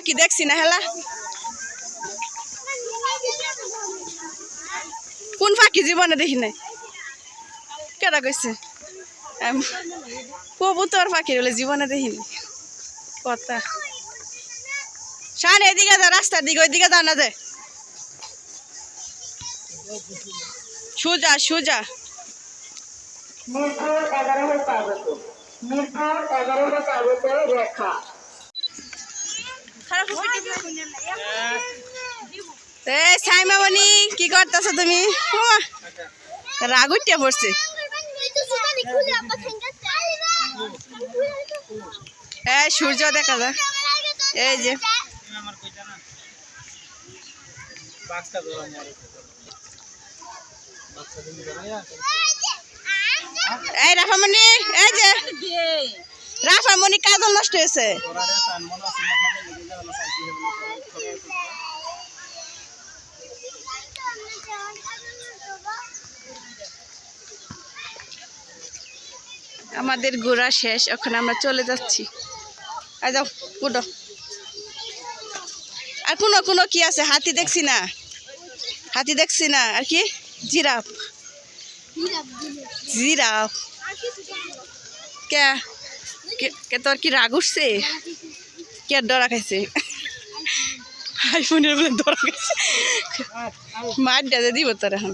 পাখি দেখছি না হেলা কোন পাখি জীবনে দেখি নাই? কেটা কইছে? কবুতর পাখি বলে জীবনে দেখিনি কথা। শান এদিকে যা, রাস্তার দিকে, ওইদিকে যা না যায় সোজা সোজা। মিরপুর এগারো স্বাগত মিরপুর এগারো স্বাগত রেখা এ সাইমামণি কি করতেছ তুমি? উমা, রাগ পড়ছে। এই সূর্য দেখা যায় এই যে। এই রাফামণি এই যে। রাফামণি কাজল নষ্ট হয়েছে। আমাদের ঘোরা শেষ, এখন আমরা চলে যাচ্ছি। আর যাও, উঠো। আর কোনো কোনো কি আছে? হাতি দেখছি না। হাতি দেখছি না। আর কি? জিরাফ। জিরাফ। কে? কে- তোর কি রাগ উঠছে? কে ডরা খাইছে? আইফোনের বলে ডরা খাইছে। মার দাদা দিব তোর এখন।